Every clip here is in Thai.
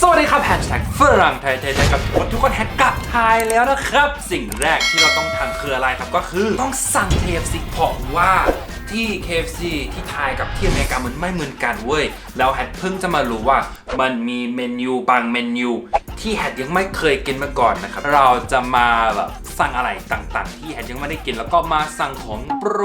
สวัสดีครับแฮชแท็กฝรั่งไทยไทยไทยกับทุกคนแฮชกลับไทยแล้วนะครับ สิ่งแรกที่เราต้องทำคืออะไรครับก็คือต้องสั่ง KFC เพราะว่าที่ KFC ที่ไทยกับที่อเมริกามันไม่เหมือนกันเว้ยแล้วแฮทเพิ่งจะมารู้ว่ามันมีเมนูบางเมนูที่แฮทยังไม่เคยกินมาก่อนนะครับ เราจะมาแบบสั่งอะไรต่างๆ ที่แฮทยังไม่ได้กินแล้วก็มาสั่งของโปร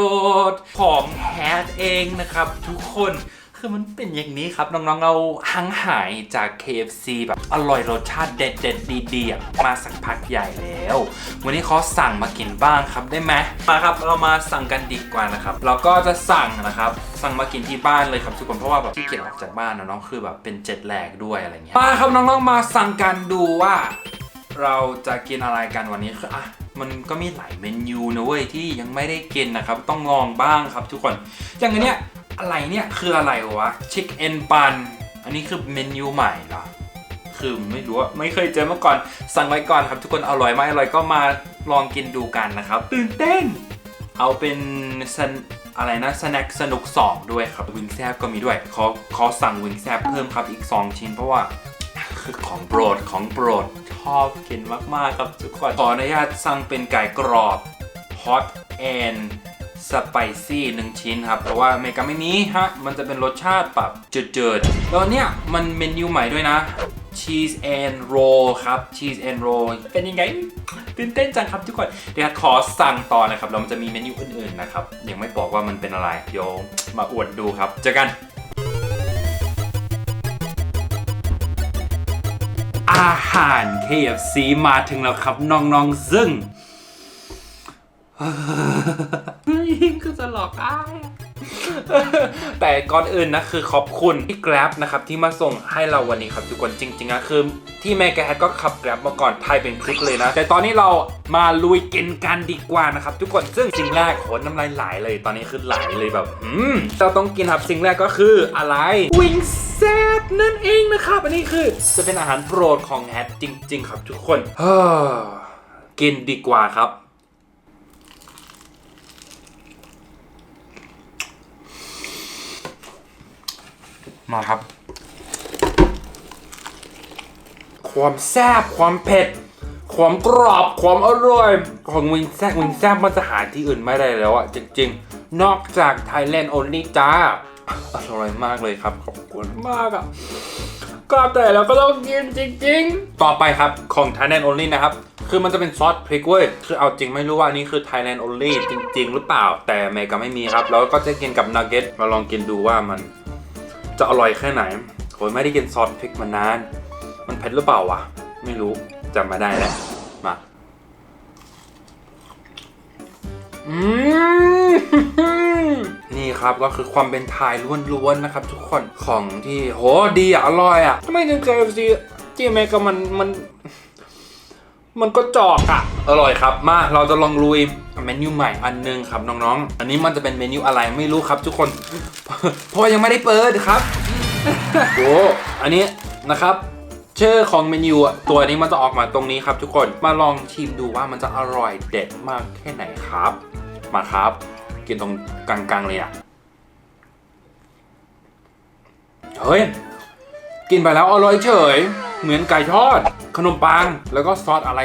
ดของแฮทเองนะครับ ทุกคน คือมันเป็นอย่างนี้ครับ น้องๆเราห่างหายจาก KFC แบบอร่อยรสชาติเด็ดๆดีๆมาสักพักใหญ่แล้ว วันนี้เขอสั่งมากินบ้างครับได้ไหมมาครับเรามาสั่งกันดีกว่านะครับ เราก็จะสั่งนะครับ สั่งมากินที่บ้านเลยครับทุกคนเพราะว่าแบบที่เกียจออกจากบ้านนะน้องคือแบบเป็นเจ็ดแหลกด้วยอะไรเงี้ยมาครับน้องๆมาสั่งกันดูว่า เราจะกินอะไรกันวันนี้คืออะมันก็มีหลายเมนูนะเว้ยที่ยังไม่ได้กินนะครับ ต้องลองบ้างครับทุกคน อย่างเนี้ย อะไรเนี่ยคืออะไรวะชิคเอ็นปันอันนี้คือเมนูใหม่เหรอคือไม่รู้อะไม่เคยเจอมาก่อนสั่งไว้ก่อนครับ ทุกคนอร่อยไหมอร่อยก็มาลองกินดูกันนะครับ ตื่นเต้น เอาเป็นสนอะไรนะสแน็คสนุก 2 ด้วยครับวิงแซบก็มีด้วยขอขอสั่งวิงแซบเพิ่มครับอีก 2 ชิ้นเพราะว่าคือของโปรดของโปรดชอบกินมาก ๆ ครับทุกคนขออนุญาตสั่งเป็นไก่กรอบฮอตแอน hot and spicy หนึ่งชิ้นครับเพราะว่าเมกาไม่มีฮะ มันจะเป็นรสชาติแบบจืดๆแล้วเนี่ยมันเมนูใหม่ด้วยนะ cheese and roll ครับ cheese and roll เป็นยังไงตื่นเต้นจังครับทุกคน เดี๋ยวขอสั่งต่อนะครับ แล้วมันจะมีเมนูอื่นๆนะครับ ยังไม่บอกว่ามันเป็นอะไร เดี๋ยวมาอวดดูครับ เจอกัน อาหาร KFC มาถึงแล้วครับน้องๆซึ่ง คือจะหลอกได้อะแต่ก่อนอื่นนะคือขอบคุณที่ Grab นะครับที่มาส่งให้เราวันนี้ครับทุกคนจริงๆนะคือที่แม่แกก็ขับ Grab มาก่อนไทยเป็นคลิปเลยนะ แต่ตอนนี้เรามาลุยกินกันดีกว่านะครับทุกคนซึ่งสิ่งแรกโหน้ำลายไหลเลย ตอนนี้คือไหลเลยแบบอืมเราต้องกินครับสิ่งแรกก็คืออะไรวิงแซบนั่นเองนะครับอันนี้คือจะเป็นอาหารโปรดของแฮทจริง ๆ ครับทุกคนเฮ้อกินดีกว่าครับ มาครับ ความแซ่บความเผ็ด ความกรอบความอร่อย ของวิงแซ่บวิงแซ่บมันจะหาที่อื่นไม่ได้แล้วอะจริงๆ นอกจาก Thailand only จ้าอร่อยมากเลยครับ ขอบคุณมากอะก็แต่เราก็ต้องกินจริง ๆ ต่อไปครับของ Thailand only นะครับ คือมันจะเป็นซอสพริกเว้ย คือเอาจริงไม่รู้ว่านนี้คือ Thailand only จริง ๆ หรือเปล่า แต่อเมริกาไม่มีครับ แล้วก็จะกินกับนักเก็ตมาลองกินดูว่ามัน จะอร่อยแค่ไหนโอยไม่ได้กินซอสพริกมานาน มันเผ็ดหรือเปล่าวะ ไม่รู้จำมาได้แล้ว มา อืมนี่ครับก็คือความเป็นไทยล้วนๆนะครับ ทุกคนของที่โหดีอะอร่อยอะทำไมถึง KFC ที่อเมริกามันมัน มันก็จอกอะอร่อยครับ มาเราจะลองลุยเมนูใหม่อันหนึงครับน้องๆ อันนี้มันจะเป็นเมนูอะไรไม่รู้ครับทุกคน เพราะยังไม่ได้เปิดครับโอ้อันนี้นะครับชื่อของเมนูตัวนี้มันจะออกมาตรงนี้ครับ ทุกคนมาลองชิมดูว่ามันจะอร่อยเด็ดมากแค่ไหนครับ มาครับ กินตรงกลางๆเลยอะเฮ้ย กินไปแล้วอร่อยเฉย เหมือนไก่ทอด ขนมปัง แล้วก็ซอสอะไร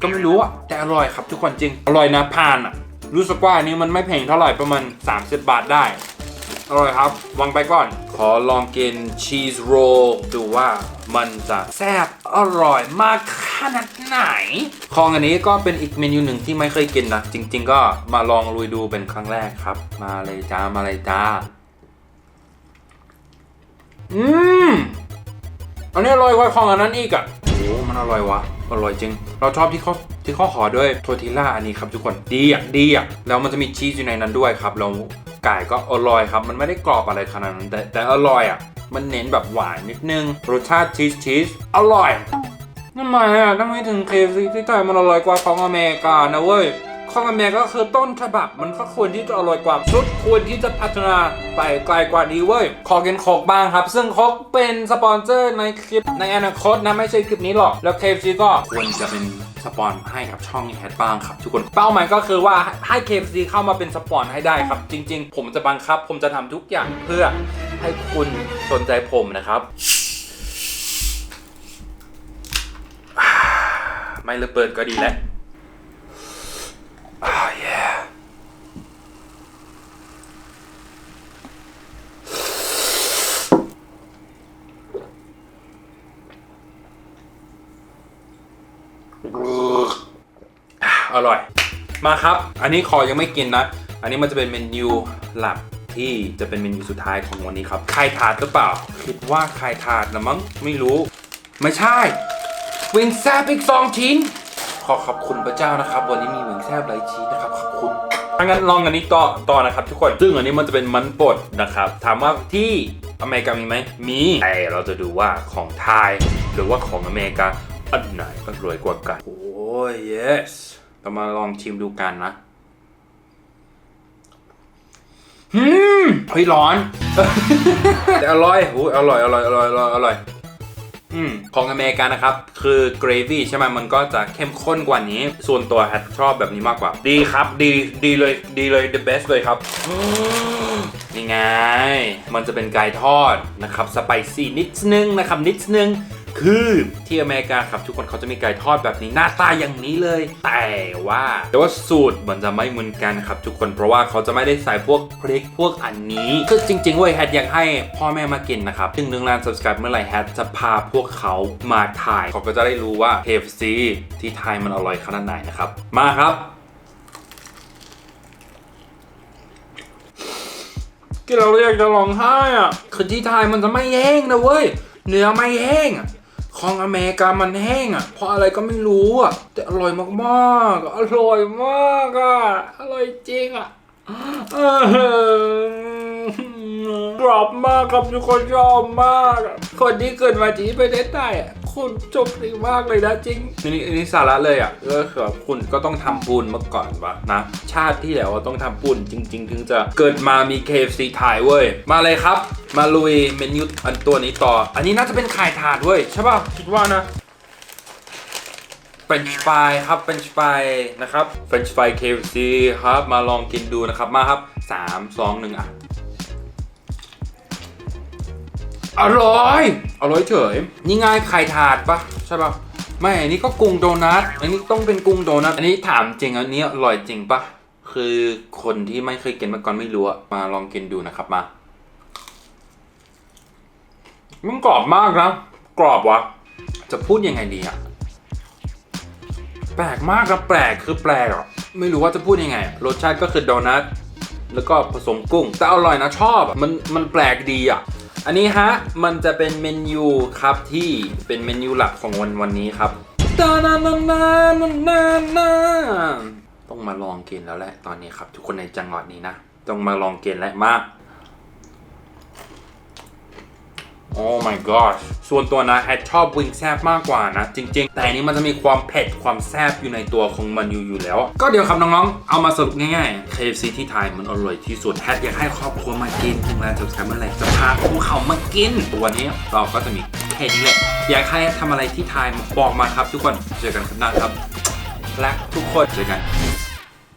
ก็ไม่รู้อะแต่อร่อยครับทุกคนจริง อร่อยนะผ่านอะรู้สึกว่าอันนี้มันไม่แพงเท่าไหร่ประมาณ 30 บาทได้ อร่อยครับวางไปก่อน ขอลองกินชีสโรลดูว่ามันจะแซ่บอร่อยมากขนาดไหน ของอันนี้ก็เป็นอีกเมนูหนึ่งที่ไม่เคยกินนะ จริง ๆ ก็มาลองลุยดูเป็นครั้งแรกครับ มาเลยจ้ามาเลยจ้า อืม อันนี้อร่อยกว่าของอันนั้นอีกอะโอ้มันอร่อยวะอร่อยจริง เราชอบที่เขาที่เขาห่อด้วยโทติล่าอันนี้ครับทุกคนดีอะดีอะแล้วมันจะมีชีสอยู่ในนั้นด้วยครับแล้วไก่ก็อร่อยครับ มันไม่ได้กรอบอะไรขนาดนั้นแต่แต่อร่อยอะมันเน้นแบบหวานนิดนึงรสชาติชีสชีสอร่อยทำไมอะทำไมถึงเคฟซีที่ไทยมันอร่อยกว่าของอเมริกานะเว้ย ของอเมกาก็คือต้นฉบับมันก็ควรที่จะอร่อยกว่าชุดควรที่จะพัฒนาไปไกลกว่านี้เว้ย ขอกินโคกบ้างครับ ซึ่งโคกเป็นสปอนเซอร์ในคลิปในอนาคตนะไม่ใช่คลิปนี้หรอก แล้ว KFC ก็ควรจะเป็นสปอนให้กับช่องแฮทบ้างครับทุกคน เป้าหมายก็คือว่าให้ KFC เข้ามาเป็นสปอนให้ได้ครับ จริง ๆ ผมจะบังคับ ผมจะทำทุกอย่างเพื่อให้คุณสนใจผมนะครับไม่ระเบิดก็ดีแล้ว ร่อย มาครับ อันนี้ขอยังไม่กินนะ อันนี้มันจะเป็นเมนูหลักที่จะเป็นเมนูสุดท้ายของวันนี้ครับไข่ถาดหรือเปล่า คิดว่าไข่ถาดนะมั้งไม่รู้ ไม่ใช่วิงแซบอีกสองชิ้น ขอขอบคุณพระเจ้านะครับ วันนี้มีวิงแซบหลายชิ้นนะครับขอบคุณถ้างั้นลองอันนี้ต่อต่อนะครับทุกคนซึ่งอันนี้มันจะเป็นมันบดนะครับ ถามว่าที่อเมริกามีไหมมีแต่เราจะดูว่าของไทยหรือว่าของอเมริกาอันไหนอร่อยกว่ากันโอ้ย yes เรามาลองชิมดูกันนะอืมเฮ้ยร้อน แต่อร่อยโอ้ยอร่อย อร่อย อร่อย อร่อย อร่อย อืม ของอเมริกานะครับ คือ gravy ใช่ไหมมันก็จะเข้มข้นกว่านี้ ส่วนตัวแฮทชอบแบบนี้มากกว่า ดีครับ ดี ดีเลย ดีเลย the best เลยครับนี่ไง มันจะเป็นไก่ทอดนะครับ สไปซี่นิดนึงนะครับ นิดนึง คือที่อเมริกาครับทุกคนเขาจะมีไก่ทอดแบบนี้หน้าตาอย่างนี้เลย แต่ว่าแต่ว่าสูตรมันจะไม่เหมือนกันครับ ทุกคนเพราะว่าเขาจะไม่ได้ใส่พวกพริกพวกอันนี้คือจริงๆเว้ยแฮทอยากให้พ่อแม่มากินนะครับถึงหนึ่งล้าน subscribe เมื่อไหร่แฮทจะพาพวกเขามาถ่ายเขาก็จะได้รู้ว่า KFC ที่ไทยมันอร่อยขนาดไหนนะครับมาครับกินเราอยากจะร้องไห้อะคือที่ไทยมันจะไม่แห้งนะเว้ย เนื้อไม่แห้งอะ ของอเมริกามันแห้งอะ เพราะอะไรก็ไม่รู้อะ แต่อร่อยมากๆ อร่อยมากอะ อร่อยจริงอะกรอบมากครับทุกคนชอบมาก คนที่เกิดมาที่ประเทศไทยอะ คุณโชคดีมากเลยนะจริงอันนี้อันนี้สาระเลยอะก็คือแบบคุณก็ต้องทำบุญมาก่อนวะนะ ชาติที่แล้วต้องทำบุญจริง ๆ ถึงจะเกิดมามี KFC ไทยเว้ย มาเลยครับ มาลุยเมนูอันตัวนี้ต่อ อันนี้น่าจะเป็นไข่ถาดเว้ยใช่ป่ะคิดว่านะเป็นช์ฟรายครับเป็นช์ฟรายนะครับเป็นช์ฟราย KFC ครับ มาลองกินดูนะครับ มาครับ 3 2 1 อะ อร่อยอร่อยเฉยนี่ไง่ายไข่ถาดปะใช่ปะไม่อันนี้ก็กุ้งโดนัทอันนี้ต้องเป็นกุ้งโดนัทอันนี้ถามจริงอันนี้อร่อยจริงปะคือคนที่ไม่เคยกินมาก่อนไม่รู้อะมาลองกินดูนะครับมามันกรอบมากนะกรอบวะจะพูดยังไงดีอะแปลกมากนะแปลกคือแปลกอะไม่รู้ว่าจะพูดยังไงรสชาติก็คือโดนัทแล้วก็ผสมกุ้งแต่อร่อยนะชอบอะมันมันแปลกดีอะ อันนี้ฮะ มันจะเป็นเมนูครับที่เป็นเมนูหลักของวันวันนี้ครับตานานานานานาต้องมาลองกินแล้วแหละตอนนี้ครับ ทุกคนในจังหวัดนี้นะ ต้องมาลองกินแล้วมาก โอ้ my gosh ส่วนตัวนะแฮทชอบวิงแซบมากกว่านะ จริง ๆ แต่อันนี้มันจะมีความเผ็ดความแซบอยู่ในตัวของมันอยู่อยู่แล้ว ก็เดี๋ยวครับน้องๆ เอามาสรุปง่ายๆ KFC ที่ไทยมันอร่อยที่สุดแฮทอยากให้ครอบครัวมากินถึงแล้วจะแซมเมื่อไหร่จะพาพวกเขามากินวันนี้เราก็จะมีแค่นี้แหละอยากให้ทำอะไรที่ไทยบอกมาครับทุกคนเจอกันครับหน้าครับรักทุกคนเจอกัน